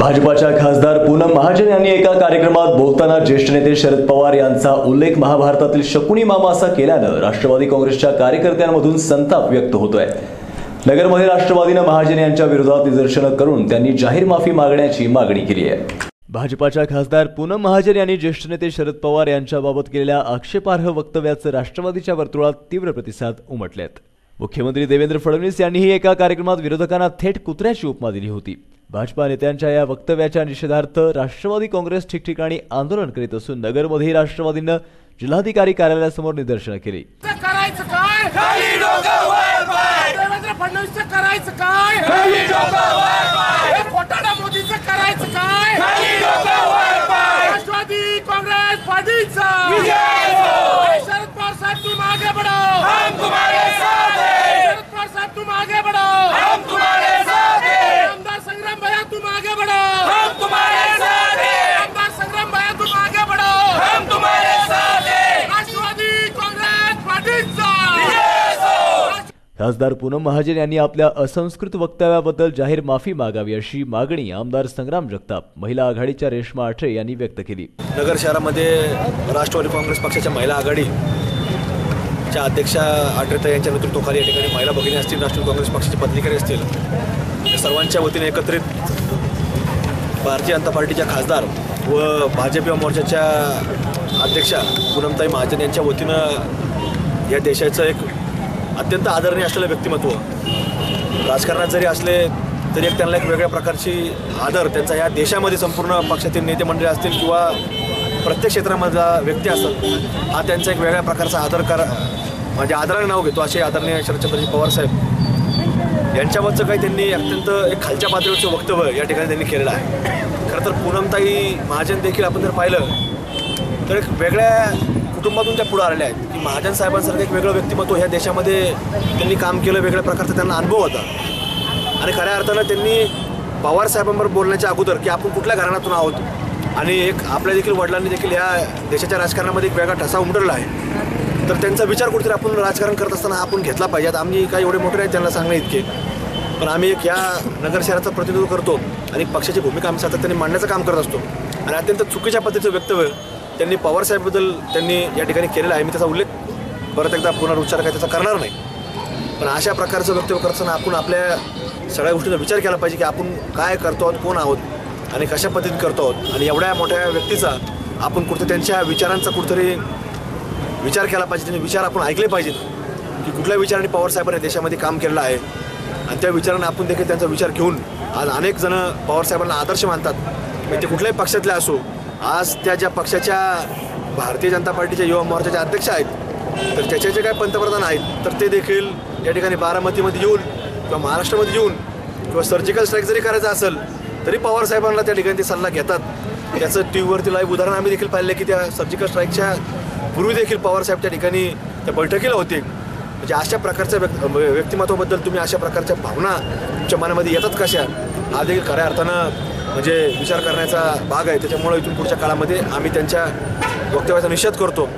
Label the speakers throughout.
Speaker 1: भाजपाच्या खासदार पूनम महाजन यांनी एका कार्यक्रमात बोलताना ज्येष्ठ नेते शरद पवार यांचा उल्लेख महाभारतातील शकुनी मामा असा केल्यानं राष्ट्रवादी काँग्रेसच्या कार्यकर्त्यांमधून संताप व्यक्त होतोय. नगरमध्ये राष्ट्रवादीनं महाजन यांच्या विरोधात निदर्शनं करून त्यांनी जाहीर माफी मागण्याची मागणी केली आहे. भाजपाच्या खासदार पूनम महाजन यांनी ज्येष्ठ नेते शरद पवार यांच्याबाबत केलेल्या आक्षेपार्ह वक्तव्याचं राष्ट्रवादीच्या वर्तुळात तीव्र प्रतिसाद उमटलेत. मुख्यमंत्री देवेंद्र फडणवीस यांनीही एका कार्यक्रमात विरोधकांना थेट कुत्र्याची उपमा दिली होती. भाजपा नेत्यांच्या या वक्तव्याच्या निषेधार्थ राष्ट्रवादी काँग्रेस ठिकठिकाणी आंदोलन करीत असून नगरमध्येही राष्ट्रवादीनं जिल्हाधिकारी कार्यालयासमोर निदर्शनं केली. खासदार पूनम महाजन यांनी आपल्या असंस्कृत वक्तव्याबद्दल जाहीर माफी मागावी अशी मागणी आमदार संग्राम जगताप महिला आघाडीच्या रेश्मा आठरे यांनी व्यक्त केली.
Speaker 2: नगर शहरामध्ये राष्ट्रवादी काँग्रेस पक्षाच्या महिला आघाडीच्या अध्यक्षा आठरेता यांच्या नेतृत्वाखाली या ठिकाणी महिला भगिनी असतील राष्ट्रवादी काँग्रेस पक्षाचे पदाधिकारी असतील सर्वांच्या वतीने एकत्रित भारतीय जनता पार्टीच्या खासदार व भाजप युवा मोर्चाच्या अध्यक्षा पूनमताई महाजन यांच्या वतीनं या देशाचं एक अत्यंत आदरणीय असलेलं व्यक्तिमत्व. राजकारणात जरी असले तरी एक त्यांना एक वेगळ्या प्रकारची आदर त्यांचा या देशामध्ये संपूर्ण पक्षातील नेते मंडळी असतील किंवा प्रत्येक क्षेत्रामधला व्यक्ती असतात हा त्यांचा एक वेगळ्या प्रकारचा आदर कर म्हणजे आदराने नाव घेतो असे आदरणीय शरदचंद्रजी पवार साहेब. यांच्यावरचं काही त्यांनी अत्यंत एक खालच्या पातळीवरचं वक्तव्य या ठिकाणी त्यांनी केलेलं आहे. खरं तर पूनमताई महाजन देखील आपण जर पाहिलं तर एक वेगळ्या कुटुंबातून त्या पुढे आलेल्या आहेत. की महाजन साहेबांसारखं एक वेगळं व्यक्तिमत्व ह्या देशामध्ये त्यांनी काम केलं वेगळ्या प्रकारचा त्यांना अनुभव होता. आणि खऱ्या अर्थानं त्यांनी पवार साहेबांबरोबर बोलण्याच्या अगोदर की आपण कुठल्या घराण्यातून आहोत? आणि एक आपल्या देखील वडिलांनी देखील या देशाच्या राजकारणामध्ये एक वेगळा ठसा उमटवला आहे. तर त्यांचा विचार कुठेतरी आपण राजकारण करत असताना आपण घेतला पाहिजे. आता आम्ही काही एवढे मोठे नाही त्यांना सांगणे इतके. पण आम्ही एक या नगर शहराचं प्रतिनिधित्व करतो आणि पक्षाची भूमिका आम्ही सातत्याने मांडण्याचं काम करत असतो. आणि अत्यंत चुकीच्या पद्धतीचं वक्तव्य त्यांनी पवार साहेबबद्दल त्यांनी या ठिकाणी केलेला आहे. मी त्याचा उल्लेख परत एकदा पुनरुच्चार काय त्याचा करणार नाही. पण अशा प्रकारचं वक्तव्य करताना आपण आपल्या सगळ्या गोष्टींचा विचार केला पाहिजे की आपण काय करतो आहोत कोण आहोत आणि कशा पद्धतीने करतो आहोत. आणि एवढ्या मोठ्या व्यक्तीचा आपण कुठे त्यांच्या विचारांचा कुठेतरी विचार केला पाहिजे त्यांचे विचार आपण ऐकले पाहिजेत की कुठल्या विचाराने पवारसाहेबांनी देशामध्ये काम केलेलं आहे. आणि त्या विचारांना आपण देखील त्यांचा विचार घेऊन आज अनेक जणं पवार साहेबांना आदर्श मानतात. म्हणजे ते कुठल्याही पक्षातले असो आज त्या ज्या पक्षाच्या भारतीय जनता पार्टीच्या युवा मोर्चाच्या अध्यक्ष आहेत तर त्याचे जे काही पंतप्रधान आहेत तर ते देखील या ठिकाणी बारामतीमध्ये येऊन किंवा महाराष्ट्रामध्ये येऊन किंवा सर्जिकल स्ट्राईक जरी करायचं असेल तरी पवार साहेबांना त्या ठिकाणी ते सल्ला घेतात. त्याचं टी व्हीवरती लाईव्ह उदाहरण आम्ही देखील पाहिलं की त्या सर्जिकल स्ट्राईकच्या पूर्वी देखील पवार साहेब त्या ठिकाणी त्या बैठकीला होते. म्हणजे अशा प्रकारच्या व्यक् व्यक्तिमत्वाबद्दल तुम्ही अशा प्रकारच्या भावना तुमच्या मनामध्ये येतात कशा? हा देखील खऱ्या अर्थानं म्हणजे विचार करण्याचा भाग आहे. त्याच्यामुळे इथून पुढच्या काळामध्ये आम्ही त्यांच्या वक्तव्याचा निषेध करतो.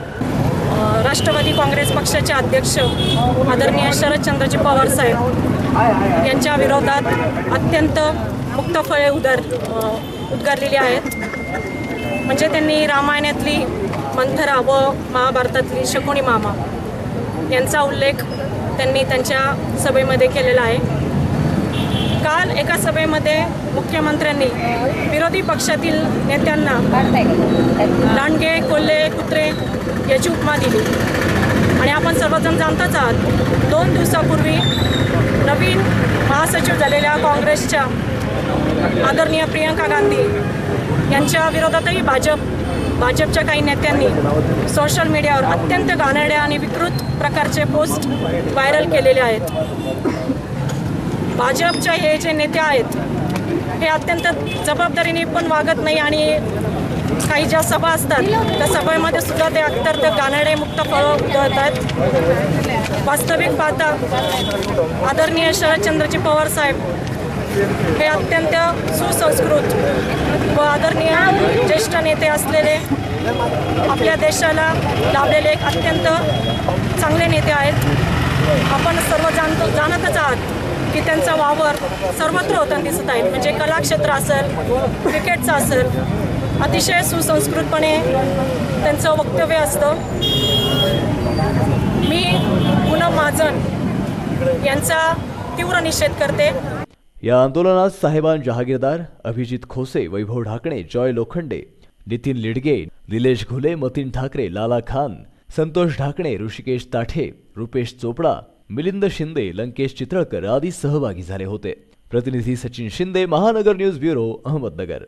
Speaker 3: राष्ट्रवादी काँग्रेस पक्षाचे अध्यक्ष आदरणीय शरदचंद्रजी पवार साहेब यांच्या विरोधात अत्यंत मुक्त फळे उदार उद्गारलेली आहेत. म्हणजे त्यांनी रामायणातली मंथरा व महाभारतातली शकुणी मामा यांचा उल्लेख त्यांनी त्यांच्या सभेमध्ये केलेला आहे. काल एका सभेमध्ये मुख्यमंत्र्यांनी विरोधी पक्षातील नेत्यांना लांडगे कोल्हे कुत्रे याची उपमा दिली. आणि आपण सर्वजण जाणताच आहात दोन दिवसापूर्वी नवीन महासचिव झालेल्या काँग्रेसच्या आदरणीय प्रियंका गांधी यांच्या विरोधातही भाजप भाजपच्या काही नेत्यांनी सोशल मीडियावर अत्यंत घाणेरड्या आणि विकृत प्रकारचे पोस्ट व्हायरल केलेले आहेत. भाजपचे हे जे नेते आहेत हे अत्यंत जबाबदारीने पण वागत नाही आणि काही ज्या सभा असतात त्या सभेमध्ये सुद्धा ते अत्यंत गाणारे मुक्त फळं उधळतात. वास्तविक पाहता आदरणीय शरदचंद्रजी पवार साहेब हे अत्यंत सुसंस्कृत व आदरणीय ज्येष्ठ नेते असलेले आपल्या देशाला लाभलेले एक अत्यंत चांगले नेते आहेत. आपण सर्व जाणतो जाणतच आहात. की त्यांचा वावर सर्वत्र होताना दिसत आहे. म्हणजे कलाक्षेत्र असेल क्रिकेटचं असेल अतिशय सुसंस्कृतपणे त्यांचं वक्तव्य असतं. मी पूनम महाजन यांचा तीव्र निषेध करते.
Speaker 1: या आंदोलनात साहेबान जहागीरदार अभिजित खोसे वैभव ढाकणे जॉय लोखंडे नितीन लिडगे निलेश घुले मतीन ठाकरे लाला खान संतोष ढाकणे ऋषिकेश ताठे रुपेश चोपडा मिलिंद शिंदे लंकेश चित्रळकर आदी सहभागी झाले होते. प्रतिनिधी सचिन शिंदे महानगर न्यूज ब्युरो अहमदनगर.